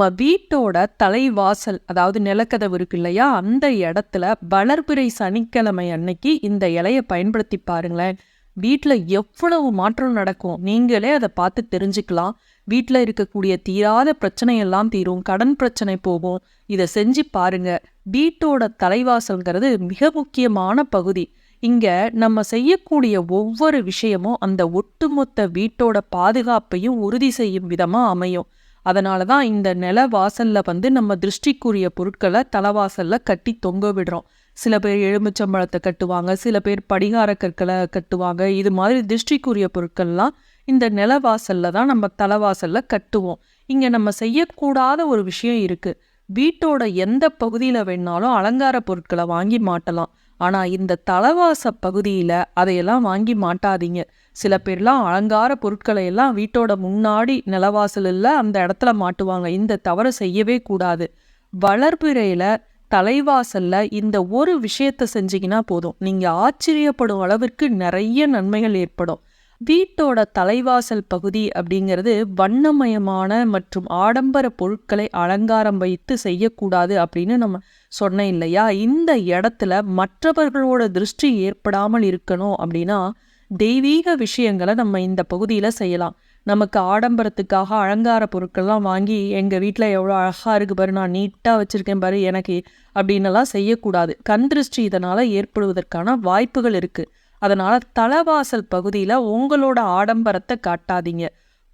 நம்ம வீட்டோட தலைவாசல் அதாவது நிலக்கதவு இருக்கு இல்லையா? அந்த இடத்துல வளர்பிறை சனிக்கிழமை அன்னைக்கு இந்த இலையை பயன்படுத்தி பாருங்களேன். வீட்டில் எவ்வளவு மாற்றம் நடக்கும்? நீங்களே அதை பார்த்து தெரிஞ்சுக்கலாம். வீட்டில் இருக்கக்கூடிய தீராத பிரச்சனையெல்லாம் தீரும். கடன் பிரச்சனை போகும். இதை செஞ்சு பாருங்க. வீட்டோட தலைவாசல்ங்கிறது மிக முக்கியமான பகுதி. இங்க நம்ம செய்யக்கூடிய ஒவ்வொரு விஷயமும் அந்த ஒட்டுமொத்த வீட்டோட பாதுகாப்பையும் உறுதி செய்யும் விதமா அமையும். அதனால தான் இந்த நில வாசலில் வந்து நம்ம திருஷ்டிக்குரிய பொருட்களை தலைவாசலில் கட்டி தொங்க விடுறோம். சில பேர் எலுமிச்சம்பழத்தை கட்டுவாங்க சில பேர் படிகார கற்களை கட்டுவாங்க. இது மாதிரி திருஷ்டிக்குரிய பொருட்கள்லாம் இந்த நிலவாசல்ல தான் நம்ம தலைவாசலில் கட்டுவோம். இங்கே நம்ம செய்யக்கூடாத ஒரு விஷயம் இருக்குது வீட்டோட எந்த பகுதியில் வேணாலும் அலங்கார பொருட்களை வாங்கி மாட்டலாம். ஆனால் இந்த தலைவாச பகுதியில் அதையெல்லாம் வாங்கி மாட்டாதீங்க. சில பேர்லாம் அலங்கார பொருட்களை எல்லாம் வீட்டோட முன்னாடி நிலவாசலில் அந்த இடத்துல மாட்டுவாங்க. இந்த தவறை செய்யவே கூடாது. வளர்பிறையில் தலைவாசல்ல இந்த ஒரு விஷயத்த செஞ்சிங்கன்னா போதும். நீங்கள் ஆச்சரியப்படும் அளவிற்கு நிறைய நன்மைகள் ஏற்படும். வீட்டோட தலைவாசல் பகுதி அப்படிங்கிறது வண்ணமயமான மற்றும் ஆடம்பர பொருட்களை அலங்காரம் வைத்து செய்யக்கூடாது அப்படின்னு நம்ம சொன்னேன் இல்லையா? இந்த இடத்துல மற்றவர்களோட திருஷ்டி ஏற்படாமல் இருக்கணும் அப்படின்னா தெய்வீக விஷயங்களை நம்ம இந்த பகுதியில் செய்யலாம். நமக்கு ஆடம்பரத்துக்காக அலங்கார பொருட்கள்லாம் வாங்கி எங்கள் வீட்டில் எவ்வளோ அழகாக இருக்கு பாரு நான் நீட்டாக வச்சுருக்கேன் பாரு எனக்கு அப்படின்னலாம் செய்யக்கூடாது. கண் திருஷ்டி இதனால் ஏற்படுவதற்கான வாய்ப்புகள் இருக்குது அதனால் தலைவாசல் பகுதியில் உங்களோட ஆடம்பரத்தை காட்டாதீங்க.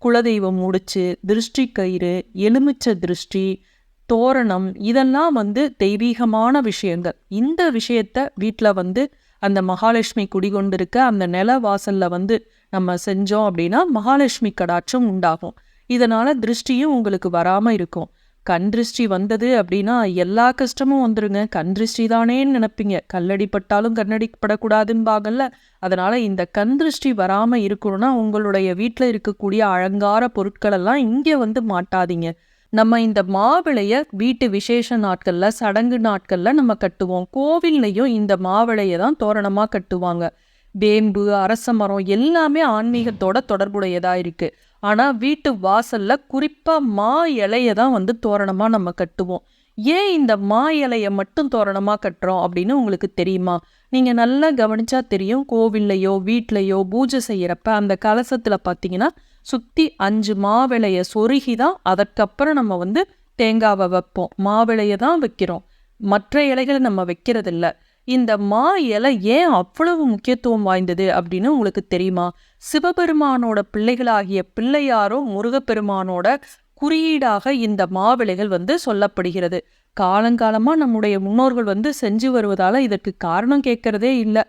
குலதெய்வம் முடிச்சு திருஷ்டி கயிறு எலுமிச்சை திருஷ்டி தோரணம் இதெல்லாம் வந்து தெய்வீகமான விஷயங்கள். இந்த விஷயத்த வீட்டில் வந்து அந்த மகாலட்சுமி குடிகொண்டிருக்க அந்த நில வாசலில் வந்து நம்ம செஞ்சோம் அப்படின்னா மகாலட்சுமி கடாட்சம் உண்டாகும். இதனால் திருஷ்டியும் உங்களுக்கு வராமல் இருக்கும். கண் திருஷ்டி வந்தது அப்படின்னா எல்லா கஷ்டமும் வந்துருங்க. கண் திருஷ்டி தானேன்னு நினைப்பீங்க. கல்லடி பட்டாலும் கண்ணடி படக்கூடாதும்பாங்கல்ல இந்த கண் திருஷ்டி வராமல் இருக்கணும்னா உங்களுடைய வீட்டில் இருக்கக்கூடிய அலங்கார பொருட்களெல்லாம் இங்கே வந்து மாட்டாதீங்க. நம்ம இந்த மாவிளைய வீட்டு விசேஷ நாட்களில் சடங்கு நாட்களில் நம்ம கட்டுவோம். கோவில்லையும் இந்த மாவிளையை தான் தோரணமாக கட்டுவாங்க. வேம்பு அரச மரம் எல்லாமே ஆன்மீகத்தோட தொடர்புடையதாக இருக்கு. ஆனால் வீட்டு வாசலில் குறிப்பாக மா இலையை தான் வந்து தோரணமாக நம்ம கட்டுவோம். ஏன் இந்த மா இலையை மட்டும் தோரணமாக கட்டுறோம் அப்படின்னு உங்களுக்கு தெரியுமா? நீங்கள் நல்லா கவனிச்சா தெரியும். கோவில்லையோ வீட்லையோ பூஜை செய்கிறப்ப அந்த கலசத்தில் பார்த்தீங்கன்னா சுத்தி அஞ்சு மாவிளைய சொருகி தான் அதற்கப்புறம் நம்ம வந்து தேங்காவை வைப்போம். மாவிளையை தான் வைக்கிறோம். மற்ற இலைகளை நம்ம வைக்கிறதில்ல. இந்த மா இலை ஏன் அவ்வளவு முக்கியத்துவம் வாய்ந்தது அப்படின்னு உங்களுக்கு தெரியுமா? சிவபெருமானோட பிள்ளைகளாகிய பிள்ளையாரும் முருகப்பெருமானோட குறியீடாக இந்த மாவிளைகள் வந்து சொல்லப்படுகிறது. காலங்காலமா நம்முடைய முன்னோர்கள் வந்து செஞ்சு வருவதால இதற்கு காரணம் கேட்கறதே இல்லை.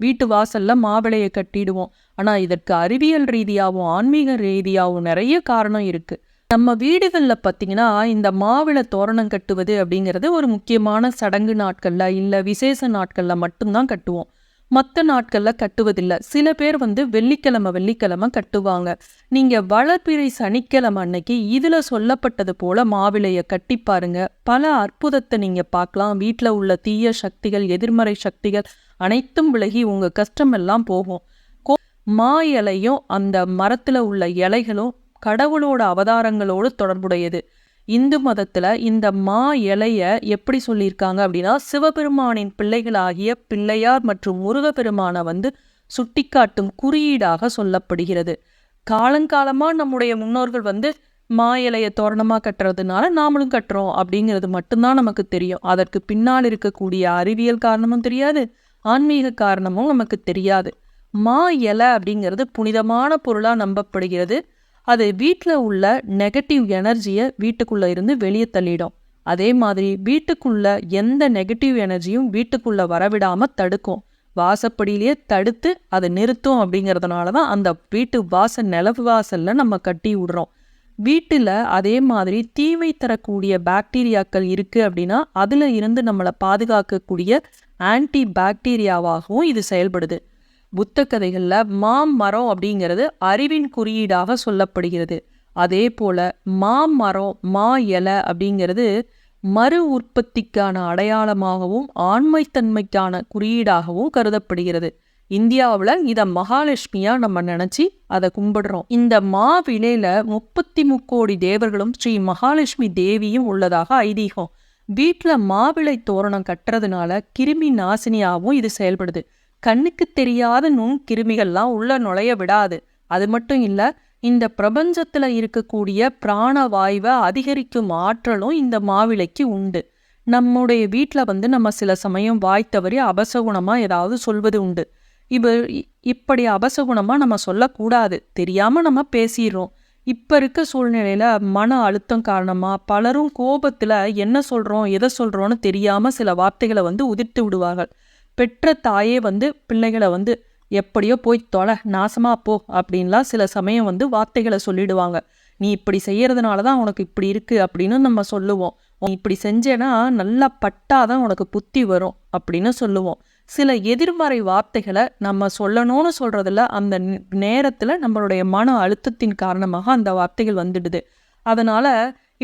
வீட்டு வாசல்ல மாவிளையை கட்டிடுவோம். ஆனால் இதற்கு அறிவியல் ரீதியாகவும் ஆன்மீக ரீதியாகவும் நிறைய காரணம் இருக்குது நம்ம வீடுகளில் பார்த்தீங்கன்னா இந்த மாவிளை தோரணம் கட்டுவது அப்படிங்கிறது ஒரு முக்கியமான சடங்கு நாட்களில் இல்லை விசேஷ நாட்களில் மட்டும்தான் கட்டுவோம். மற்ற நாட்களில் கட்டுவதில்லை. சில பேர் வந்து வெள்ளிக்கிழமை வெள்ளிக்கிழமை கட்டுவாங்க. நீங்கள் வளர்பிறை சனிக்கிழமை அன்னைக்கு இதில் சொல்லப்பட்டது போல மாவிளையை கட்டி பாருங்க. பல அற்புதத்தை நீங்கள் பார்க்கலாம். வீட்டில் உள்ள தீய சக்திகள் எதிர்மறை சக்திகள் அனைத்தும் விலகி உங்கள் கஷ்டம் எல்லாம் போகும். மா இலையும் அந்த மரத்துல உள்ள இலைகளும் கடவுளோட அவதாரங்களோடு தொடர்புடையது. இந்து மதத்துல இந்த மா இலையை எப்படி சொல்லியிருக்காங்க அப்படின்னா சிவபெருமானின் பிள்ளைகளாகிய பிள்ளையார் மற்றும் முருகப்பெருமானை வந்து சுட்டிக்காட்டும் குறியீடாக சொல்லப்படுகிறது. காலங்காலமா நம்முடைய முன்னோர்கள் வந்து மா இலையை தோரணமாக கட்டுறதுனால நாமளும் கட்டுறோம் அப்படிங்கிறது மட்டும்தான் நமக்கு தெரியும். அதற்கு பின்னால் இருக்கக்கூடிய அறிவியல் காரணமும் தெரியாது ஆன்மீக காரணமும் நமக்கு தெரியாது. மா இலை அப்படிங்கிறது புனிதமான பொருளாக நம்பப்படுகிறது. அது வீட்டில் உள்ள நெகட்டிவ் எனர்ஜியை வீட்டுக்குள்ளே இருந்து வெளியே தள்ளிடும். அதே மாதிரி வீட்டுக்குள்ள எந்த நெகட்டிவ் எனர்ஜியும் வீட்டுக்குள்ளே வரவிடாம தடுக்கும். வாசப்படியிலேயே தடுத்து அதை நிறுத்தும் அப்படிங்கிறதுனால தான் அந்த வீட்டு வாசல் நிலவு வாசல்ல நம்ம கட்டி விடுறோம். வீட்டில் அதே மாதிரி தீமை தரக்கூடிய பாக்டீரியாக்கள் இருக்குது அப்படின்னா அதுல இருந்து நம்மளை பாதுகாக்கக்கூடிய ஆன்டி பாக்டீரியாவாகவும் இது செயல்படுது. புத்த கதைகள்ல மாமரம் அப்படிங்கிறது அறிவின் குறியீடாக சொல்லப்படுகிறது. அதே போல மாமரம் மா இலை அப்படிங்கிறது மறு உற்பத்திக்கான அடையாளமாகவும் ஆண்மைத்தன்மைக்கான குறியீடாகவும் கருதப்படுகிறது. இந்தியாவில் இதை மகாலட்சுமியாக நம்ம நினச்சி அதை கும்பிடுறோம். இந்த மாவிலையில முப்பத்தி முக்கோடி தேவர்களும் ஸ்ரீ மகாலட்சுமி தேவியும் உள்ளதாக ஐதீகம். வீட்டில் மாவிளை தோரணம் கட்டுறதுனால கிருமி நாசினியாகவும் இது செயல்படுது. கண்ணுக்கு தெரியாத நுண் கிருமிகள்லாம் உள்ள நுழைய விடாது. அது மட்டும் இல்லை இந்த பிரபஞ்சத்தில் இருக்கக்கூடிய பிராணவாயுவை அதிகரிக்கும் ஆற்றலும் இந்த மாவிளைக்கு உண்டு. நம்முடைய வீட்டில் வந்து நம்ம சில சமயம் வாய் தவறி அபசகுணமாக ஏதாவது சொல்வது உண்டு. இப்போ இ- இப்படி அபசகுணமாக நம்ம சொல்லக்கூடாது. தெரியாமல் நம்ம பேசிடுறோம் இப்போ இருக்க சூழ்நிலையில் மன அழுத்தம் காரணமாக பலரும் கோபத்தில் என்ன சொல்கிறோம் எதை சொல்கிறோன்னு தெரியாமல் சில வார்த்தைகளை வந்து உதிர்த்து விடுவார்கள். பெற்ற தாயே வந்து பிள்ளைகளை வந்து எப்படியோ போய் தொலை நாசமா போ அப்படின்லாம் சில சமயம் வந்து வார்த்தைகளை சொல்லிடுவாங்க. நீ இப்படி செய்யறதுனால தான் உனக்கு இப்படி இருக்குது அப்படின்னு நம்ம சொல்லுவோம். நீ இப்படி செஞ்சேன்னா நல்லா பட்டாதான் உனக்கு புத்தி வரும் அப்படின்னு சொல்லுவோம். சில எதிர்மறை வார்த்தைகளை நம்ம சொல்லணும்னு சொல்கிறதுல அந்த நேரத்தில் நம்மளுடைய மன அழுத்தத்தின் காரணமாக அந்த வார்த்தைகள் வந்துடுது. அதனால்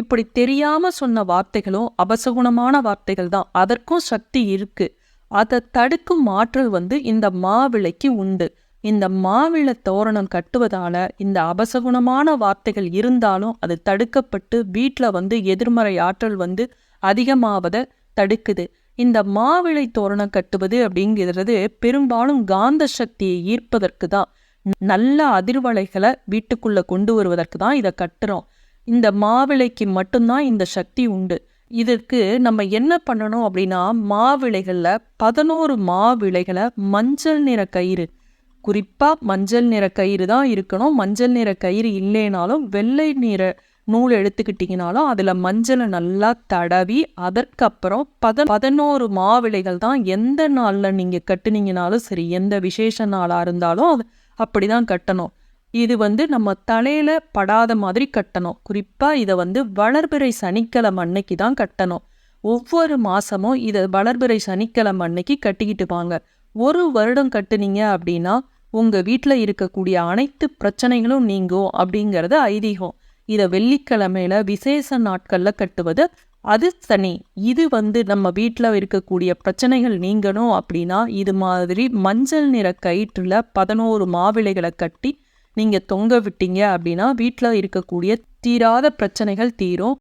இப்படி தெரியாமல் சொன்ன வார்த்தைகளும் அபசகுணமான வார்த்தைகள் தான். அதற்கும் சக்தி இருக்குது அதை தடுக்கும் ஆற்றல் வந்து இந்த மாவிளைக்கு உண்டு. இந்த மாவிள தோரணம் கட்டுவதால இந்த அபசகுணமான வார்த்தைகள் இருந்தாலும் அது தடுக்கப்பட்டு வீட்டில் வந்து எதிர்மறை ஆற்றல் வந்து அதிகமாவதை தடுக்குது. இந்த மாவிளை தோரணம் கட்டுவது அப்படிங்கிறது பெரும்பாலும் காந்த சக்தியை ஈர்ப்பதற்கு தான். நல்ல அதிர்வலைகளை வீட்டுக்குள்ளே கொண்டு வருவதற்கு தான் இதை கட்டுறோம். இந்த மாவிளைக்கு மட்டும்தான் இந்த சக்தி உண்டு. இதுக்கு நம்ம என்ன பண்ணணும் அப்படின்னா மாவிளைகளில் பதினோரு மாவிளைகளை மஞ்சள் நிற கயிறு. குறிப்பாக மஞ்சள் நிற கயிறு தான் இருக்கணும். மஞ்சள் நிற கயிறு இல்லைனாலும் வெள்ளை நிற நூல் எடுத்துக்கிட்டிங்கனாலும் அதில் மஞ்சளை நல்லா தடவி அதற்கப்புறம் பத பதினோரு மாவிளைகள் தான் எந்த நாளில் நீங்கள் கட்டுனீங்கனாலும் சரி எந்த விசேஷ நாளாக இருந்தாலும் அது அப்படி தான் கட்டணும். இது வந்து நம்ம தலையில படாத மாதிரி கட்டணும். குறிப்பா இதை வந்து வளர்பிறை சனிக்கிழமை அன்னைக்கு தான் கட்டணும். ஒவ்வொரு மாசமும் இதை வளர்பிறை சனிக்கிழமை அன்னைக்கு கட்டிக்கிட்டு வாங்க. ஒரு வருடம் கட்டுனீங்க அப்படின்னா உங்க வீட்டில் இருக்கக்கூடிய அனைத்து பிரச்சனைகளும் நீங்கும் அப்படிங்கிறது ஐதீகம். இதை வெள்ளிக்கிழமையில விசேஷ நாட்கள்ல கட்டுவது அது சனி. இது வந்து நம்ம வீட்டில் இருக்கக்கூடிய பிரச்சனைகள் நீங்கணும் அப்படின்னா இது மாதிரி மஞ்சள் நிற கயிற்றுல பதினோரு மாவிளைகளை கட்டி நீங்க தொங்க விட்டீங்க அப்படின்னா வீட்டில் இருக்கக்கூடிய தீராத பிரச்சனைகள் தீரும்.